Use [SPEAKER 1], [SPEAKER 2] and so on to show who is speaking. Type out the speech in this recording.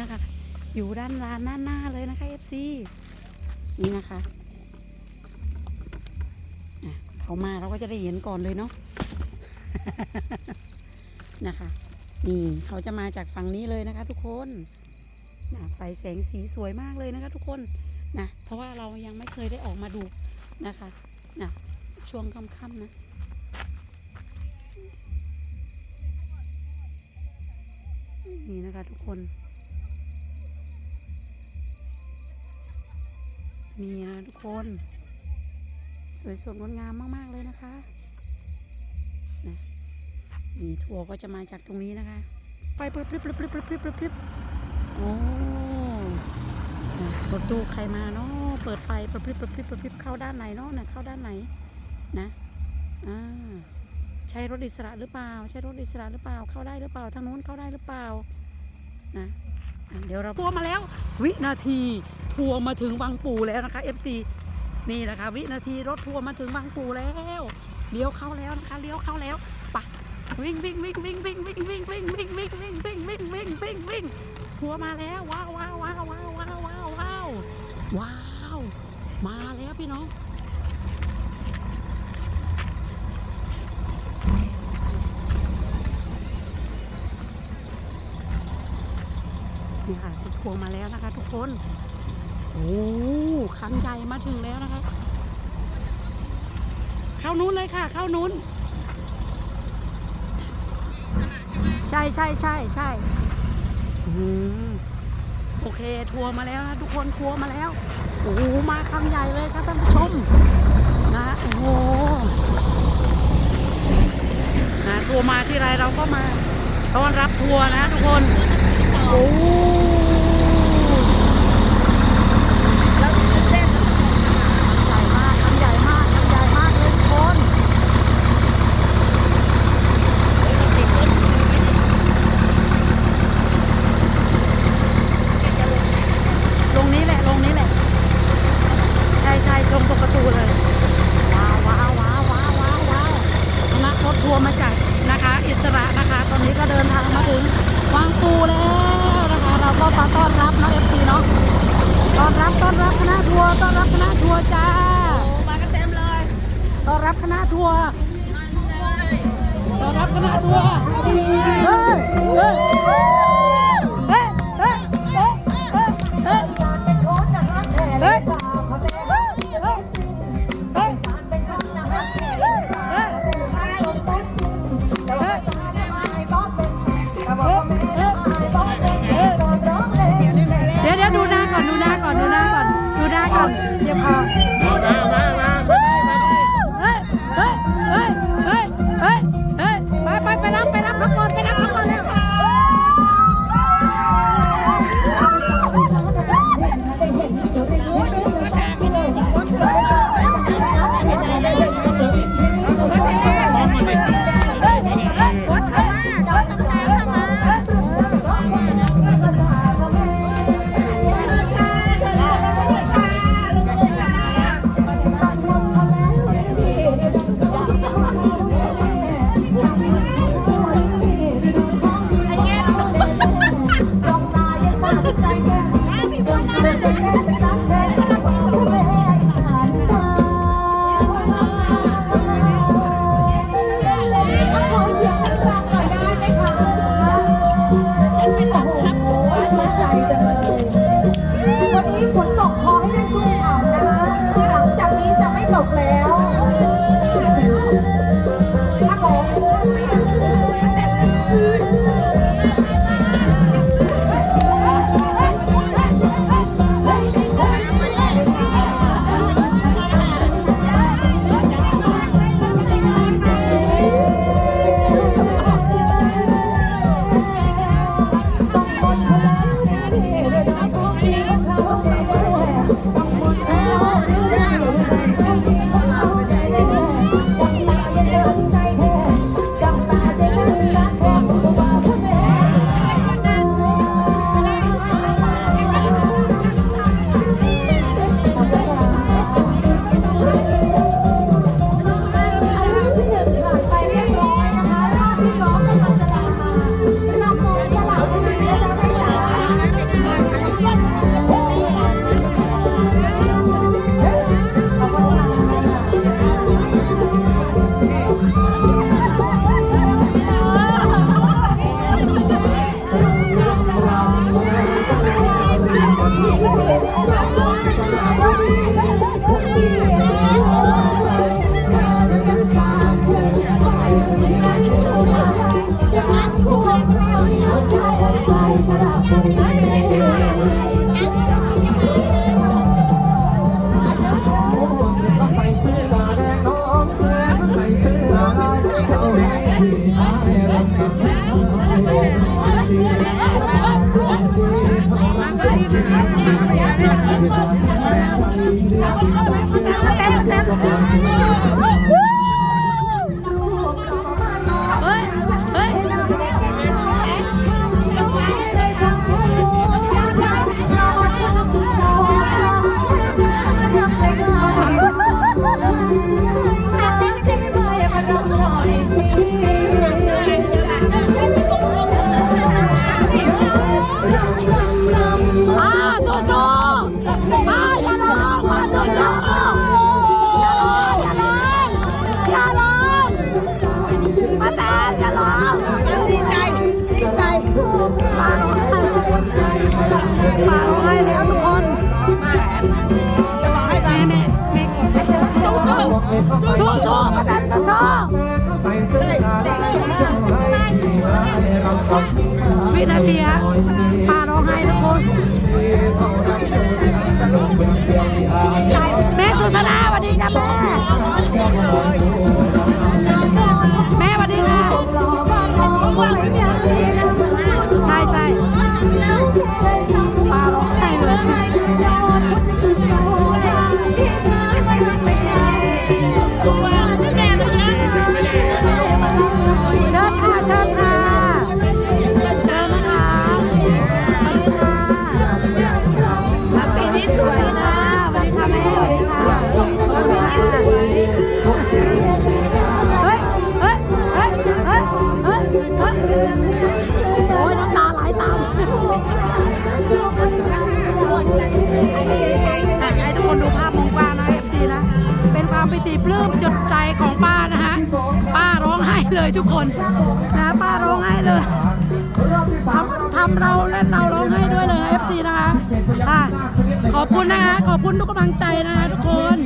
[SPEAKER 1] นะคะ อยู่ด้านลานหน้าหน้าเลยนะคะ FC นี่นะคะะเขามาเราก็จะได้เห็นก่อนเลยเนาะนะคะ นี่เขาจะมาจากฝั่งนี้เลยนะคะ ทุกคนนะไฟแสงสีสวยมากเลยนะคะ ทุกคนนะเพราะว่าเรายังไม่เคยได้ออกมาดูนะคะนะช่วงค่ำๆนะนี่นะคะทุกคน นี่นะทุกคน สวยสดงดงามมาก ๆ เลยนะคะนะนี่ถั่วก็จะมาจากตรงนี้นะคะไฟปลิบปลิบปลิบปลิบปลิบปปลิบโอ้รถตู้ใครมาเนาะเปิดไฟปลิบปลิบปลิบปปลิบเข้าด้านไหนเนาะน่ะเข้าด้านไหนนะอ่าใช้รถอิสระหรือเปล่า ใช้รถอิสระหรือเปล่า เข้าได้หรือเปล่าทางโน้นเข้าได้หรือเปล่านะเดี๋ยวเราตัวมาแล้ว วินาที ทัวร์มาถึงวังปู่แล้วนะคะ FC นี่แหละคะ วินาทีรถทัวร์มาถึงบางปูแล้วเลี้ยวเข้าแล้วนะคะเลี้ยวเข้าแล้วไปะวิ่งวิ่งวิ่งวิ่งวิ่งวิ่งวิ่งวิ่งวิ่งวิ่งวิ่งวิ่งวิ่งวิ่งวิ่งวิ่งทัวร์มาแล้วว้าวว้าวว้าวว้าวว้าวว้าวว้าวว้าวมาแล้วพี่น้องนี่ค่ะทัวร์มาแล้วนะคะทุกคน โอ้คันใหญ่มาถึงแล้วนะคะ เข้านู้นเลยค่ะ เข้านู้น ใช่ใช่ใช่ใช่โอเค ทัวร์มาแล้วนะทุกคนทัวร์มาแล้ว โอ้โหมาคันใหญ่เลยค่ะท่านผู้ชม นะ โอ้โหนะทัวร์มาที่ไรเราก็มาต้อนรับทัวร์นะทุกคน โอ้
[SPEAKER 2] แล้วตื่นเต้น
[SPEAKER 1] ใหญ่มากคันใหญ่มากคันใหญ่มากเลยทุกคน ลงนี้แหละ ลงนี้แหละ ใช่ใช่ชมตรงประตูเลย ว้าวว้าวว้าวว้าวว้าวว้าวคณะรถทัวร์มาจากนะคะ อิสระนะคะ ตอนนี้ก็เดินทางมาถึงวังปูแล้วนะคะ เราก็มาต้อนรับน้องเอฟซีเนาะ ต้อนรับต้อนรับคณะทัวร์ ต้อนรับคณะทัวร์จ้า
[SPEAKER 2] โอ้มากันเต็มเลย
[SPEAKER 1] ต้อนรับคณะทัวร์
[SPEAKER 2] มันเลย
[SPEAKER 1] ต้อนรับคณะทัวร์เฮ้ยเฮ้ยเฮ้ยเฮ้ยเฮ้ย 别怕。 เต้
[SPEAKER 3] นเต้น
[SPEAKER 1] Gracias. ความปิติปลื้มจุดใจของป้านะฮะป้าร้องไห้เลยทุกคนนะป้าร้องไห้เลยทำทำเราและเราร้องไห้ด้วยเลยนะเอฟซีนะคะะขอบคุณนะคะขอบคุณทุกกำลังใจนะคะทุกคน